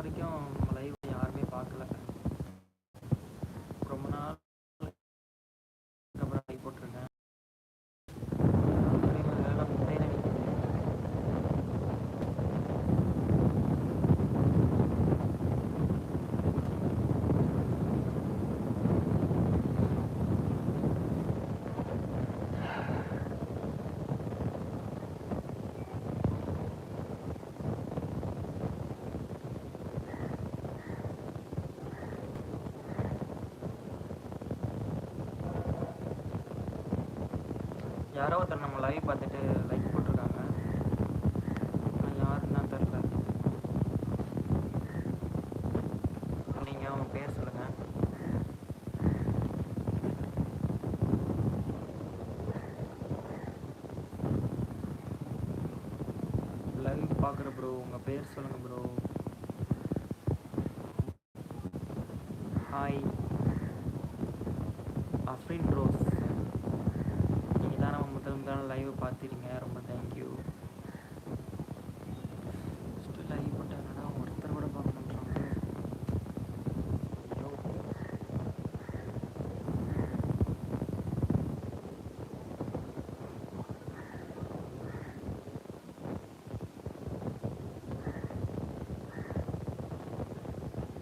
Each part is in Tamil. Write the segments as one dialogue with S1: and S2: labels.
S1: வரைக்கும் லைவ் பார்த்துட்டு லைக் போட்டிருக்காங்க. ஆனா யாருன்னா தெரில நீங்கள் அவங்க பேர் சொல்லுங்கள் லைவ் பார்க்குற ப்ரோ உங்கள் பேர் சொல்லுங்கள் ப்ரோ ஹாய் அஃப்ரின் ரோஸ் நீங்கள் தான் நம்ம முதல் மாற்றிடுங்க லைவ் பார்த்துறீங்க ரொம்ப தேங்க்யூ ஃபஸ்ட்டு லைவ் போட்டு என்னடா ஒருத்தர் கூட பார்க்க மாட்டாங்க ஐயோ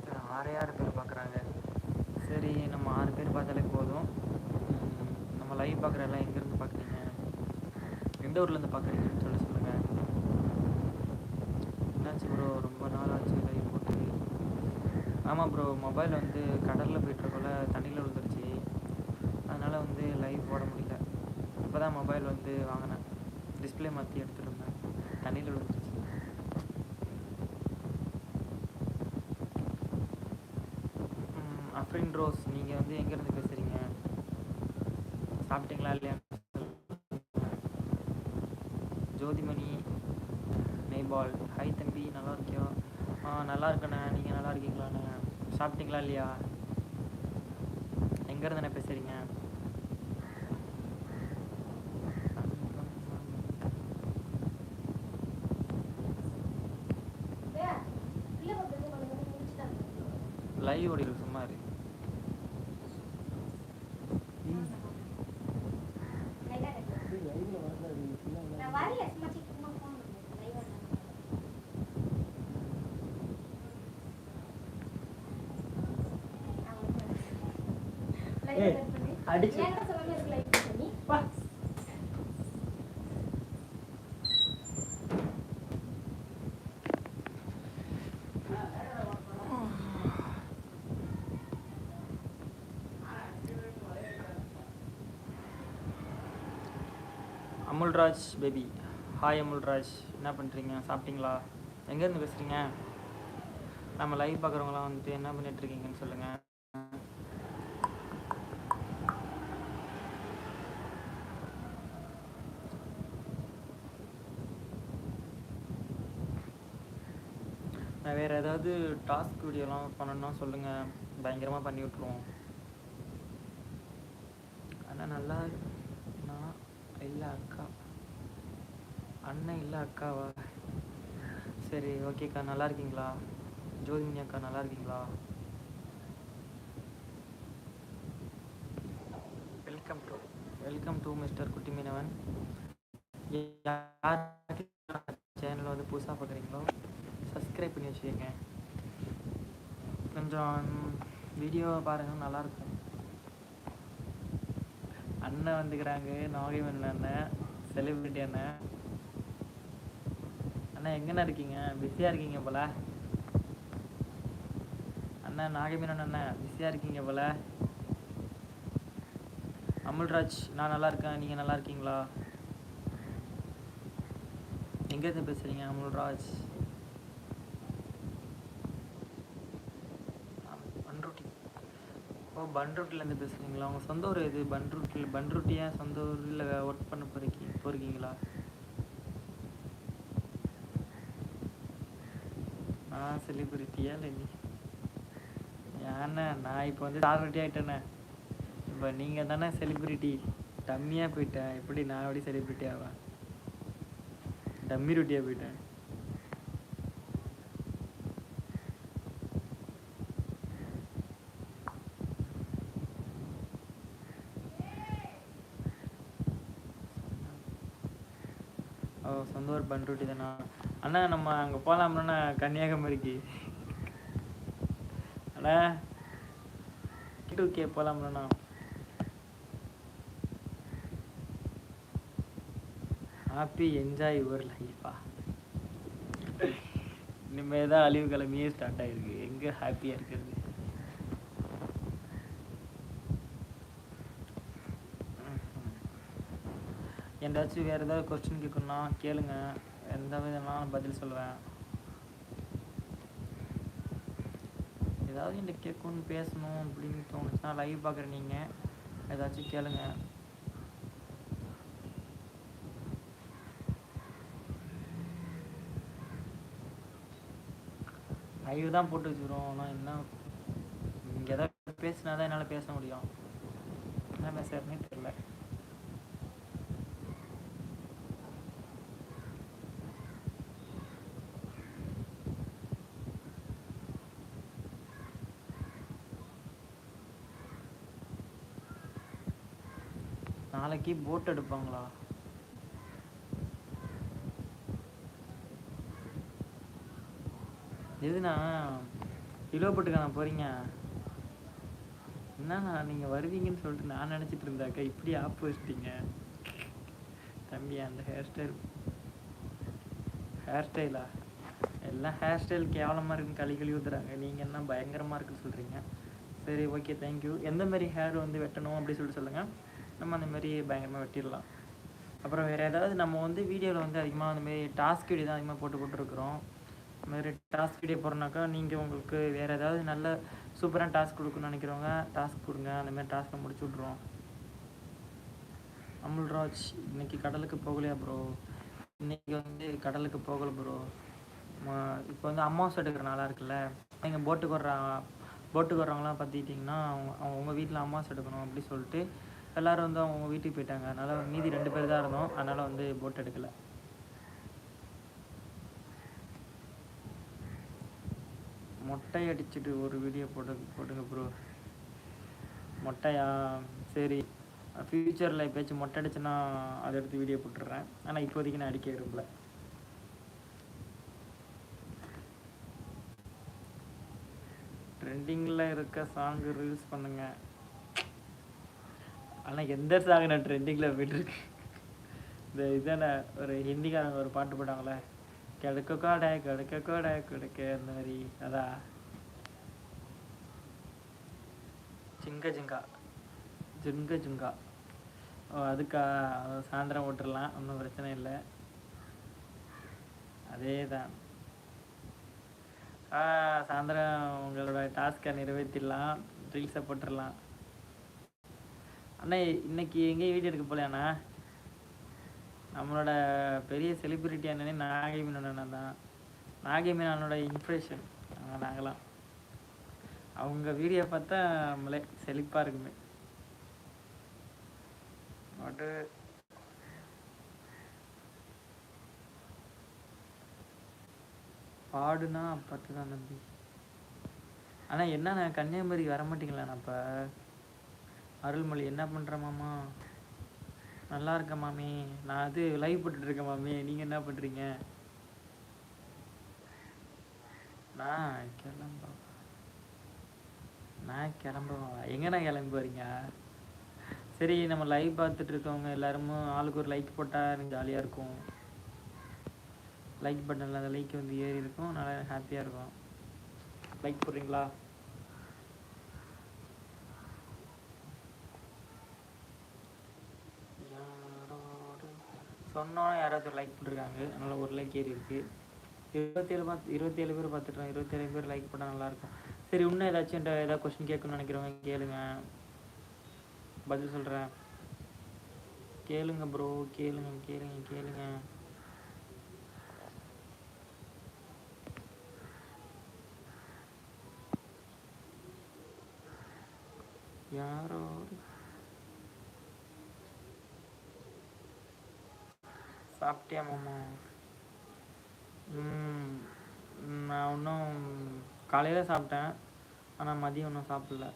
S1: சரி, ஆறே ஆறு பேர் பார்க்குறாங்க சரி நம்ம ஆறு பேர் பார்த்தாலே போதும் உம், நம்ம லைவ் பார்க்குற எல்லாம் எங்கேருந்து பார்க்குறீங்க எந்த ஊர்லேருந்து பார்க்குறீங்கன்னு சொல்லி சொல்லுங்கள் என்னாச்சு ப்ரோ ரொம்ப நாள் ஆச்சு லைவ் போட்டு. ஆமாம் ப்ரோ மொபைல் வந்து கடலில் போயிட்டுருக்கோல தண்ணியில் விழுந்துருச்சு. அதனால் வந்து லைவ் போட முடியல. இப்போ தான் மொபைல் வந்து வாங்கினேன். டிஸ்ப்ளே மாற்றி எடுத்துகிட்டு இருந்தேன் தண்ணியில் விழுந்துருச்சு. அஃப்ரின் ரோஸ் நீங்கள் வந்து எங்கேருந்து பேசுகிறீங்க சாப்பிட்டீங்களா இல்லையா ஜோதிமணி நெய்பால் ஹாய் தம்பி நல்லா இருக்கியோ ஆ நல்லா இருக்கண்ணே நீங்கள் நல்லா இருக்கீங்களாண்ணே சாப்பிட்டீங்களா இல்லையா எங்கேருந்துண்ணே பேசுகிறீங்க லைவ் ஓடிடு அடிச்சு. Amulraj baby hi Amulraj. என்ன பண்ணுறீங்க சாப்பிட்டீங்களா? எங்கேருந்து பேசுகிறீங்க நம்ம லைவ் பார்க்குறவங்களாம் வந்துட்டு என்ன பண்ணிட்டு இருக்கீங்கன்னு சொல்லுங்கள் நான் வேறு ஏதாவது டாஸ்க் வீடியோலாம் பண்ணணும்னா சொல்லுங்கள் பயங்கரமாக பண்ணி விட்ருவோம் ஆனால் நல்லா நான் இல்லை அக்கா. அண்ணன் இல்லை அக்காவா? சரி ஓகேக்கா. நல்லா இருக்கீங்களா? ஜோதிமணி அக்கா நல்லா இருக்கீங்களா? Welcome to welcome to mister Kutti Meenavan யார் சேனல் வந்து புதுசாக பார்க்குறீங்களோ சப்ஸ்கிரைப் பண்ணி வச்சுக்கோங்க. கொஞ்சம் வீடியோ பாருங்கள் நல்லாயிருக்கும் அண்ணன் வந்துக்கிறாங்க நாகைவன் அண்ணன் செலிப்ரிட்டி அண்ணன். அண்ணா எங்கண்ணா இருக்கீங்க? பிஸியாக இருக்கீங்க போல. அண்ணா நாகமீனன் அண்ணன் பிஸியாக இருக்கீங்க போல. அமுல்ராஜ் நான் நல்லா இருக்கேன். நீங்கள் நல்லா இருக்கீங்களா? எங்கேருந்து பேசுகிறீங்க அமுல்ராஜ் பண்ருட்டி பன்ரூட்டிலேருந்து பேசுகிறீங்களா உங்கள் சொந்த ஊர் இது பண்ருட்டில் ஏன் சொந்த ஊரில் ஒர்க் பண்ண போகிறீங்க போகிறீங்களா நான் செலிபிரிட்டியா இல்லை நீ? ஏண்ணே நான் இப்போ வந்து சாலிபிரிட்டி ஆகிட்டேண்ணே இப்போ நீங்கள் தானே செலிபிரிட்டி டம்மியாக போயிட்டேன். எப்படி நான் எப்படி செலிபிரிட்டி ஆவேன்? டம்மி ரொட்டியாக போயிட்டேன். ஓ சொந்த ஊர் பண்ருட்டி தானா? அண்ணா நம்ம அங்கே போகலாம்லண்ணா கன்னியாகுமரிக்கு. அண்ணா டூ கே போகலாம்லண்ணா ஹாப்பி என்ஜாய் யுவர் லைஃபா இனிமேல் தான் அழிவு கிழமையே ஸ்டார்ட் ஆயிருக்கு. எங்கே ஹாப்பியாக இருக்கிறது? எந்தாச்சும் வேறு ஏதாவது கொஸ்டின் கேட்கணும்னா கேளுங்க. எந்த விதமான பதில் சொல்லுவேன்? ஏதாவது என்கிட்ட கேட்கணும் பேசணும் அப்படின்னு தோணுச்சுன்னா லைவ் பார்க்குற நீங்கள் ஏதாச்சும் கேளுங்க. லைவ் தான் போட்டு வச்சுக்கிறோம். ஆனால் என்ன? இங்கே ஏதாவது பேசினா தான் என்னால் பேச முடியும். என்ன பேசுறதுன்னு தெரியல. நாளைக்கு போட் எடுப்பாங்களா? எதுண்ணா இலோப்பட்டுக்கா போறீங்க? என்னண்ணா நீங்க வருவீங்கன்னு சொல்லிட்டு நான் நினச்சிட்டு இருந்தாக்கா இப்படி ஆப்பு வச்சிட்டீங்க தம்பி அந்த ஹேர் ஸ்டைல் ஹேர் ஸ்டைலா எல்லாம் ஹேர் ஸ்டைல் கேவலமா இருக்குன்னு களி கழுவி ஊத்துறாங்க. நீங்க என்ன பயங்கரமா இருக்குன்னு சொல்றீங்க. சரி ஓகே தேங்க்யூ எந்த மாதிரி ஹேர் வந்து வெட்டணும் அப்படின்னு சொல்லிட்டு சொல்லுங்கள் நம்ம அந்த மாதிரி பயங்கரமா வெட்டிடலாம். அப்புறம் வேற ஏதாவது நம்ம வந்து வீடியோவில் வந்து அதிகமாக அந்த மாதிரி டாஸ்க் வீடியோ தான் அதிகமாக போட்டு போட்டுருக்குறோம். இந்த மாதிரி டாஸ்க் வீடியோ போடுறனாக்கா நீங்கள் உங்களுக்கு வேறு ஏதாவது நல்ல சூப்பரான டாஸ்க் கொடுக்கணும்னு நினைக்கிறவங்க டாஸ்க் கொடுங்க. அந்த மாதிரி டாஸ்க்கை முடிச்சு விட்ருவோம் அமுல்ராஜ் இன்னைக்கு கடலுக்கு போகலையா ப்ரோ இன்னைக்கு வந்து கடலுக்கு போகலை ப்ரோ இப்போ வந்து அமாவாசை எடுக்கிற நாளாக இருக்குல்ல. நீங்கள் போட்டுக்கு வர்ற போட்டுக்கு வர்றவங்களாம் பார்த்துக்கிட்டிங்கன்னா அவங்க அவங்க வீட்டில் அமாவாசை எடுக்கணும் அப்படி சொல்லிட்டு எல்லாரும் வந்து அவங்க வீட்டுக்கு போயிட்டாங்க. அதனால மீதி ரெண்டு பேர் தான் இருந்தோம். அதனால வந்து போட் எடுக்கல. மொட்டை அடிச்சுட்டு ஒரு வீடியோ போட்டு போட்டுங்க ப்ரோ மொட்டையா? சரி. ஃப்யூச்சரில் எப்பயாச்சும் மொட்டை அடிச்சுன்னா அதை எடுத்து வீடியோ போட்டுடுறேன். ஆனால் இப்போதைக்கு நான் அடிக்க விரும்பல. ட்ரெண்டிங்கில் இருக்க சாங் ரீல்ஸ் பண்ணுங்கள் ஆனால் எந்த சாங் நான் ட்ரெண்டிங்கில் போயிட்டுருக்கு இந்த இதான ஒரு ஹிந்திக்காரங்க ஒரு பாட்டு போட்டாங்களே கிடக்க கோடை கிடக்க கோடை கிடக்க அந்த மாதிரி அதான் ஜிங்க ஜிங்கா. ஜிங்க ஜிங்கா. ஓ அதுக்கா சாயந்தரம் விட்டுறலாம் ஒன்றும் பிரச்சனை இல்லை. அதே தான் சாயந்தரம் உங்களோட டாஸ்க்கை நிறைவேற்றிடலாம் ரீல்ஸை போட்டுடலாம். அண்ணா இன்னைக்கு எங்கேயும் வீடியோ எடுக்க போலையாண்ணா? நம்மளோட பெரிய செலிபிரிட்டி அண்ணனே நாகேமின் அண்ணன் தான். நாகேமின் அண்ணனோட இம்ப்ரெஷன் நாங்களாம் அவங்க வீடியோ பார்த்தா நம்மளே செழிப்பாக இருக்குமே. பாடுனா பத்து தான் தம்பி. ஆனால் என்ன நான் கன்னியாகுமரிக்கு வர மாட்டீங்களா அப்போ? அருள்மொழி என்ன பண்ணுற மாமா? நல்லா இருக்கேன் மாமி. நான் அது லைவ் போட்டுட்டு இருக்கேன் மாமி. நீங்கள் என்ன பண்ணுறீங்க நான் கிளம்ப நான் கிளம்புவேன் எங்கண்ணா கிளம்பி போகிறீங்க சரி நம்ம லைவ் பார்த்துட்டு இருக்கவங்க எல்லாரும் ஆளுக்கு ஒரு லைக் போட்டால் எனக்கு ஜாலியாக இருக்கும். லைக் பட்டனில் அந்த லைக் வந்து ஏறி இருக்கும் நல்லா ஹாப்பியாக இருக்கும். லைக் போடுறீங்களா? சொன்னோன்னா யாராச்சும் லைக் போட்டிருக்காங்க. அதனால ஒரு லைக் ஏறி இருக்கு. இருபத்தேழு பார்த்து இருபத்தேழு பேர் பார்த்துட்டோம் இருபத்தேழு பேர் லைக் பண்ணால் நல்லாயிருக்கும் சரி இன்னும் ஏதாச்சும் ஏதாவது கொஸ்டின் கேட்கணும்னு நினைக்கிறவங்க கேளுங்க. பதில் சொல்கிறேன் கேளுங்க ப்ரோ கேளுங்க கேளுங்க கேளுங்க. யாரோ சாப்பிட்டியா மாமா? நான் இன்னும் காலையில் சாப்பிட்டேன். ஆனால் மதியம் ஒன்றும் சாப்பிடல.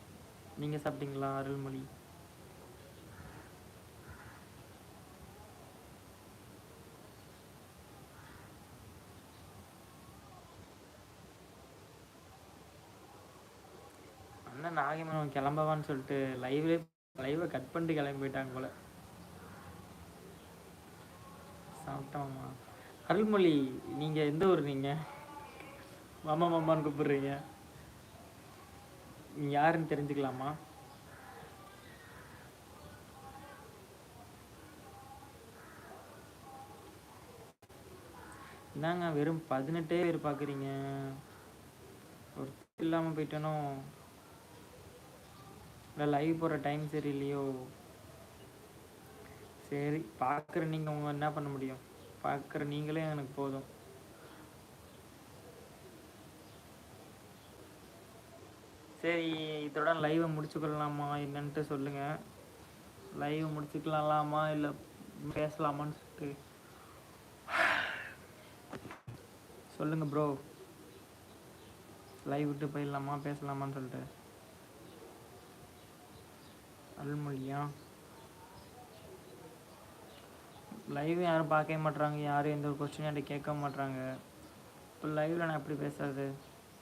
S1: நீங்கள் சாப்பிட்டீங்களா அருள்மொழி? அண்ணன் நாகமனம் கிளம்பவான்னு சொல்லிட்டு லைவ்லே லைவை கட் பண்ணிட்டு கிளம்பி போயிட்டாங்க போல. சாப்பிட்டோம்மா அருள்மொழி நீங்க எந்த ஊர் நீங்க? மாமா மாமான்னு கூப்பிடுறீங்க. நீங்கள் யாருன்னு தெரிஞ்சுக்கலாமா? என்னங்க வெறும் பதினெட்டே பேர் பார்க்குறீங்க ஒரு இல்லாமல் போயிட்டேனோ? இல்லை லைவ் போகிற டைம் சரியில்லையோ? சரி பார்க்குற நீங்கள் உங்க என்ன பண்ண முடியும்? பார்க்குற நீங்களே எனக்கு போதும். சரி இதோட லைவை முடிச்சுக்கலாமா? என்னன்ட்டு சொல்லுங்கள் லைவ் முடிச்சுக்கலாமா? இல்லை பேசலாமான்னு சொல்லிட்டு. சொல்லுங்கள் ப்ரோ லைவ் விட்டு போயிடலாமா? பேசலாமான்னு சொல்லிட்டு. அருள்மொழியா? லைவ் யாரும் பார்க்கவே மாட்றாங்க. யாரும் எந்த ஒரு கொஸ்டினும் என்கிட்ட கேட்க மாட்றாங்க. இப்போ லைவில் நான் எப்படி பேசுறது?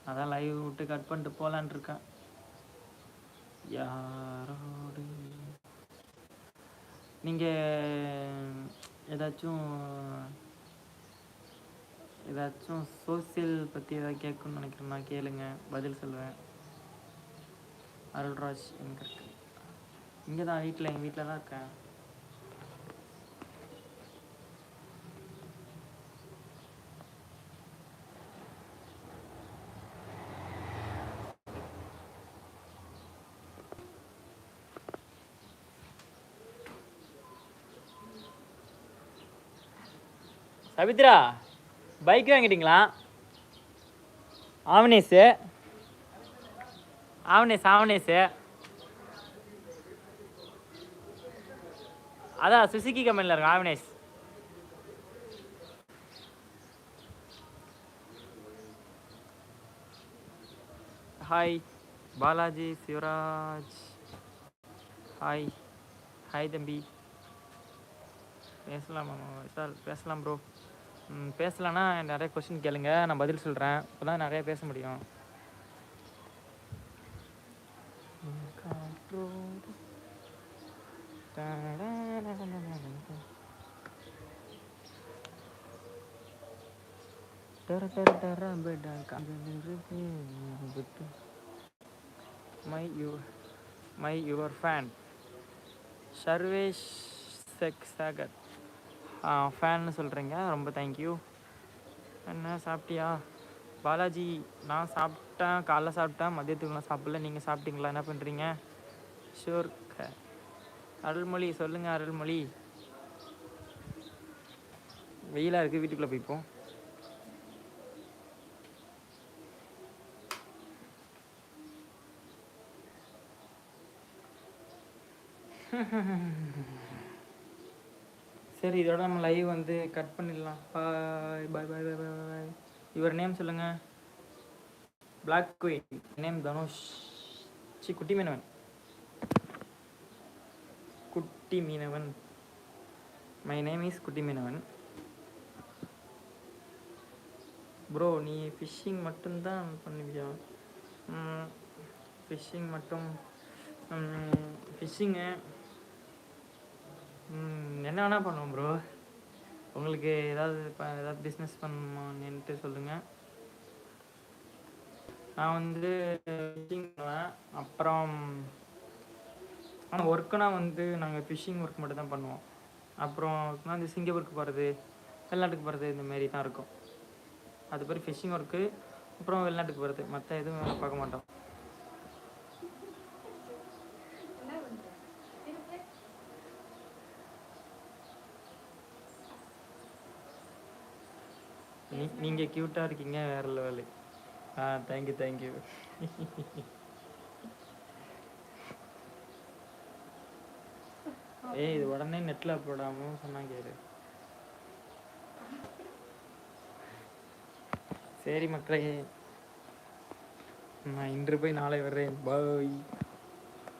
S1: அதான் லைவ் விட்டு கட் பண்ணிட்டு போகலான் இருக்கேன். யாரோடு? நீங்கள் ஏதாச்சும் ஏதாச்சும் சோசியல் பற்றி ஏதாவது கேட்கணும்னு நினைக்கிறேன்னா கேளுங்க. பதில் சொல்லுவேன். அருள்ராஜ் எங்கே இருக்கு. இங்கே தான் வீட்டில் எங்கள் வீட்டில் தான் இருக்கேன். சவித்ரா பைக் வாங்கிட்டீங்களா? ஆவனேஷு ஆவனேஷ் ஆவனேஷு அதான் சுசுகி கம்பெனியில் இருக்கும் ஆவனேஸ் hi Balaji Sivaraj hi hi தம்பி. பேசலாமா சார் பேசலாம் ப்ரோ பேசலான்னா நிறைய கொஸ்டின் கேளுங்க. நான் பதில் சொல்கிறேன் இப்போ தான் நிறைய பேச முடியும். My you my your fan Sarvesh check Sagar ஃபேன்னு சொல்கிறீங்க ரொம்ப தேங்க்யூ என்ன சாப்பிட்டியா? பாலாஜி நான் சாப்பிட்டேன். காலைல சாப்பிட்டேன். மதியத்துக்குலாம் சாப்பிடல. நீங்கள் சாப்பிட்டீங்களா? என்ன பண்ணுறீங்க ஷூர் அருள்மொழி சொல்லுங்கள் அருள்மொழி. வெயிலாக இருக்குது வீட்டுக்குள்ளே போய்ப்போம் சரி இதோட நம்ம லைவ் வந்து கட் பண்ணிடலாம். பாய் பாய் பாய் பாய் பாய் பாய் இவர் நேம் சொல்லுங்க. Black queen name Dhanush. C Kutti Meenavan. குட்டி மீனவன். மை நேம் இஸ் குட்டி மீனவன். ப்ரோ நீ ஃபிஷ்ஷிங் மட்டும்தான் பண்ணுவியா? ஃபிஷ்ஷிங் மட்டும் ஃபிஷ்ஷிங்கு ம், என்ன வேணால் பண்ணுவோம் ப்ரோ உங்களுக்கு ஏதாவது இப்போ ஏதாவது பிஸ்னஸ் பண்ணுமான்னுட்டு சொல்லுங்கள் நான் வந்து ஃபிஷிங் பண்ணுவேன். அப்புறம் ஆனால் ஒர்க்குனா வந்து நாங்கள் ஃபிஷ்ஷிங் ஒர்க் மட்டும் தான் பண்ணுவோம். அப்புறம் இந்த சிங்கப்பூருக்கு போகிறது வெளிநாட்டுக்கு போகிறது இந்த மாரி தான் இருக்கும். அது பேர் ஃபிஷ்ஷிங் ஒர்க்கு அப்புறம் வெளிநாட்டுக்கு போகிறது மற்ற எதுவும் பார்க்க மாட்டோம். நீ கியூட்டா இருக்கீங்க வேற லெவல் ஆ தேங்க்யூ தேங்க்யூ ஏய் இது உடனே நெட்ல போடாம சொன்னா கேரு சரி மக்களே நான் இன்று போய் நாளை வர்றேன். பாய்